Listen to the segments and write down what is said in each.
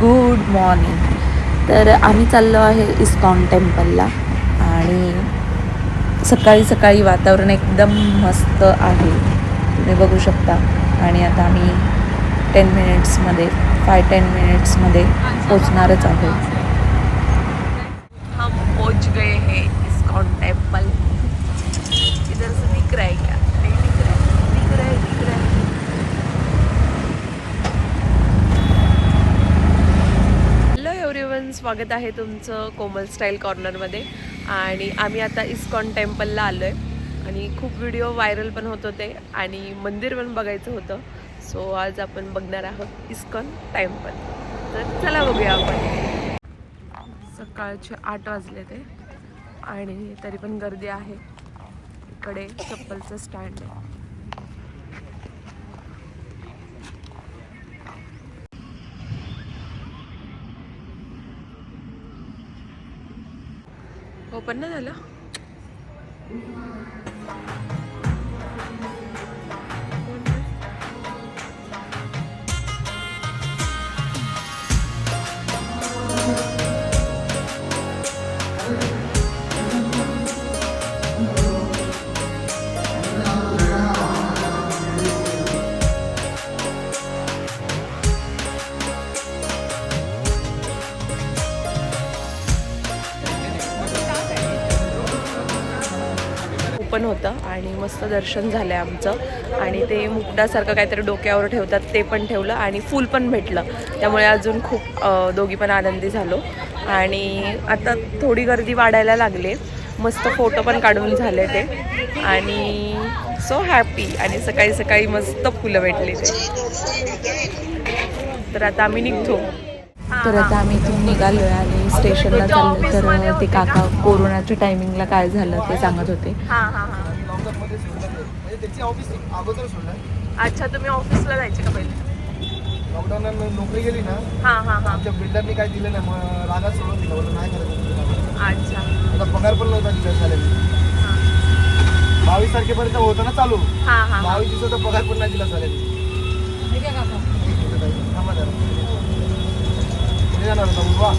Good morning. तर आम्ही चाललो आहे इस्कॉन टेम्पलला आणि सकाळी सकाळी वातावरण एकदम मस्त आहे. तुम्ही बघू शकता. आणि आता आम्ही टेन मिनिट्समध्ये फाय टेन मिनिट्समध्ये पोचणारच आहोत. हम पोच गए हैं इस्कॉन टेम्पल. स्वागत आहे तुमचं कोमल स्टाईल कॉर्नरमध्ये. आणि आम्ही आता इस्कॉन टेम्पलला आलो आहे आणि खूप व्हिडिओ व्हायरल पण होत होते आणि मंदिर पण बघायचं होतं. सो आज आपण बघणार आहोत इस्कॉन टेम्पल. तर चला बघूया आपण. सकाळचे आठ वाजले ते. आणि तरी पण गर्दी आहे. इकडे चप्पलचं स्टँड आहे. ओपन नाही झालं? ओपन होतं आणि मस्त दर्शन झालं आहे आमचं. आणि ते मुकडासारखं काहीतरी डोक्यावर ठेवतात ते पण ठेवलं आणि फूल पण भेटलं. त्यामुळे अजून खूप दोघी पण आनंदी झालो. आणि आता थोडी गर्दी वाढायला लागली. मस्त फोटो पण काढून झाले ते. आणि सो हॅपी आणि सकाळी सकाळी मस्त फुलं भेटली ते. तर आता आम्ही निघतो. तर आता आम्ही इथून निघालो आहे आणि स्टेशनला चाललो. तर ते काका कोरोनाच्या टायमिंगला काय झालं ते सांगत होते. हां हां हां. म्हणजे त्याची ऑफिस अगोदर सोडलं. अच्छा तुम्ही ऑफिसला जायचे का पहिले? लॉकडाऊन नोकरी गेली ना हां हां हां. आमच्या बिल्डरनी काय दिलं नाही मग रागात सोडून दिलं. बोललं नाही करायचं अच्छा. आता पगार पण नव्हता दिला बावीस तारखेपर्यंत होतं ना चालू. हां हां हां. बावीस दिवसाचा पगार पण नाही दिला चालेल जरा. कुठे जाणार होता उभा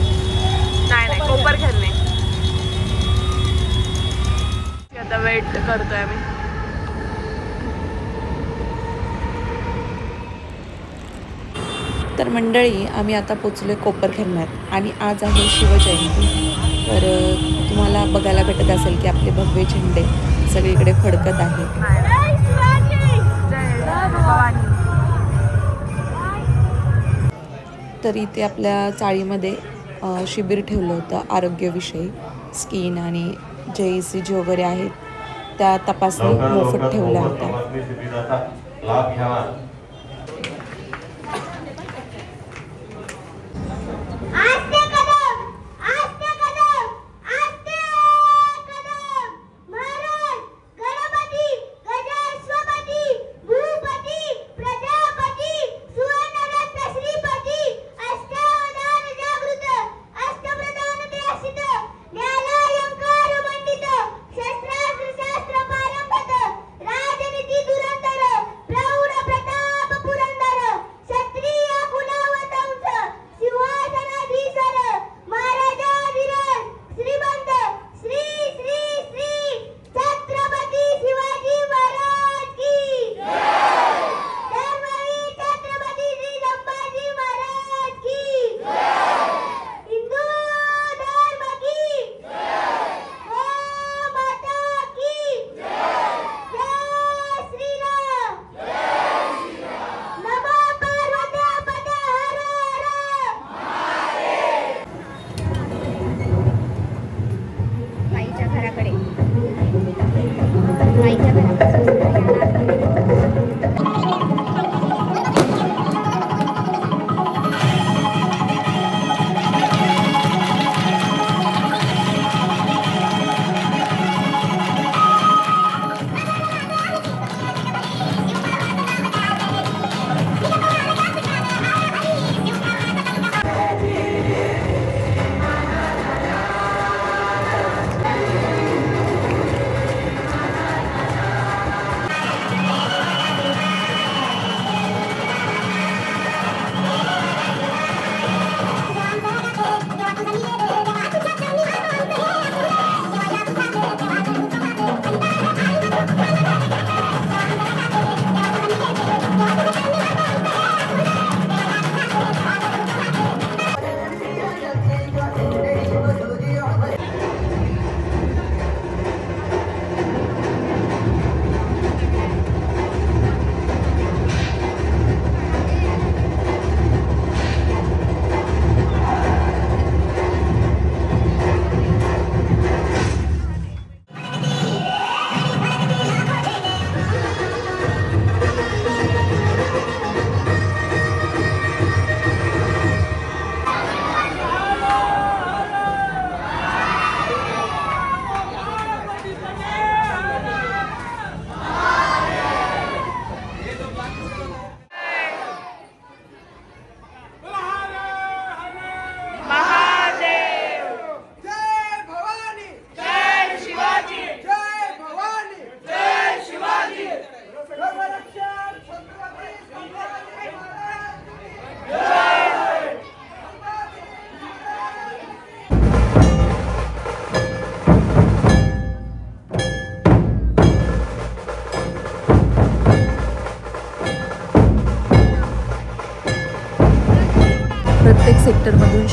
नाही नाही कोपर खेळणे. आता वेट करतोय आम्ही. तर मंडळी आम्ही आता पोचलो कोपर खेळण्यात आणि आज आहे शिवजयंती. तर तुम्हाला बघायला भेटत असेल की आपले भगवे झेंडे सगळीकडे फडकत आहे तर इथे आपल्या चाळीमध्ये शिबिर ठेवलं होतं आरोग्यविषयी. स्किन आणि जे ई सी जी वगैरे आहेत त्या तपासणी मोफत ठेवल्या होत्या.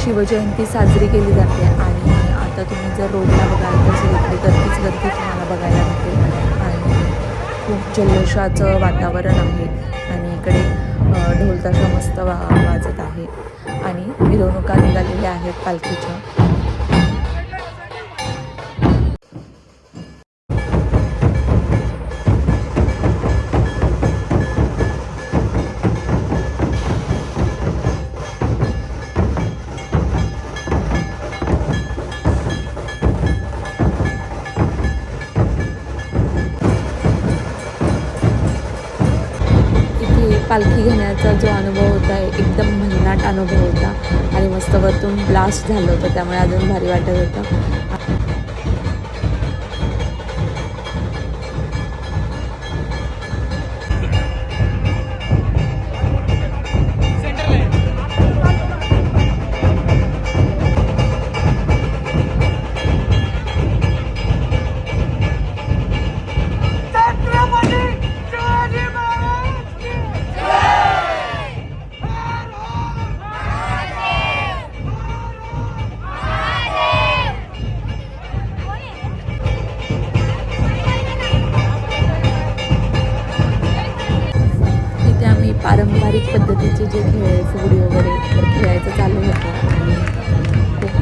शिवजयंती साजरी केली जाते आणि आता तुम्ही जर रोडला बघाल तर सगळीकडे गर्दीच गर्दी तुम्हाला बघायला मिळेल आणि खूप जल्लोषाचं वातावरण आहे आणि इकडे ढोलताशा मस्त वा वाजत आहे. आणि मिरवणुका निघालेल्या आहेत पालखीच्या. पालखी घेण्याचा जो अनुभव होता एकदम भन्नाट अनुभव होता. आणि मस्त वरतून ब्लास्ट झालं होतं त्यामुळे अजून भारी वाटत होतं.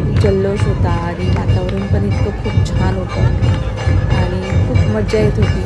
जल्लोष होता आणि वातावरण पण इतकं खूप छान होतं. आणि खूप मजा येत होती.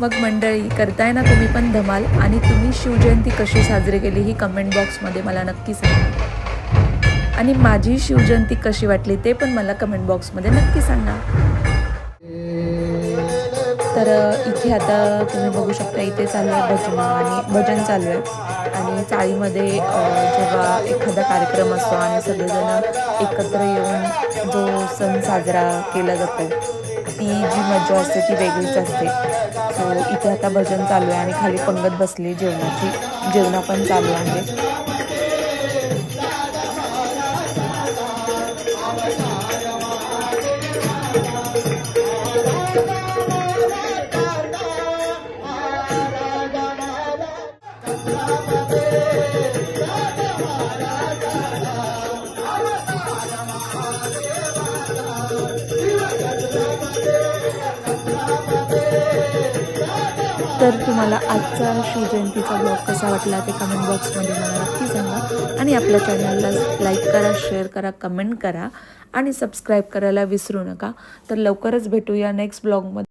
मग मंडळी करताय ना तुम्ही पण धमाल आणि तुम्ही शिवजयंती कशी साजरी केली ही कमेंट बॉक्समध्ये मला नक्की सांगा. आणि माझी शिवजयंती कशी वाटली ते पण मला कमेंट बॉक्समध्ये नक्की सांगा. तर इथे आता तुम्ही बघू शकता इथे चालू आहे भजन आणि भजन चालू आहे. आणि चाळीमध्ये जेव्हा एखादा कार्यक्रम असतो आणि सगळेजण एकत्र येऊन जो सण साजरा केला जातो ती जी मजा असते ती वेगळीच असते. इथे आता भजन चालू आहे आणि खाली पंगत बसली जेवणाची. जेवणा पण चालू आहे. तर तुम्हाला आजचा शिवजयंतीचा ब्लॉग कसा वाटला ते कमेंट बॉक्समध्ये मला नक्की सांगा. आणि आपल्या चॅनलला लाईक करा शेअर करा कमेंट करा. आणि सबस्क्राईब करायला विसरू नका. तर लवकरच भेटूया नेक्स्ट ब्लॉगमध्ये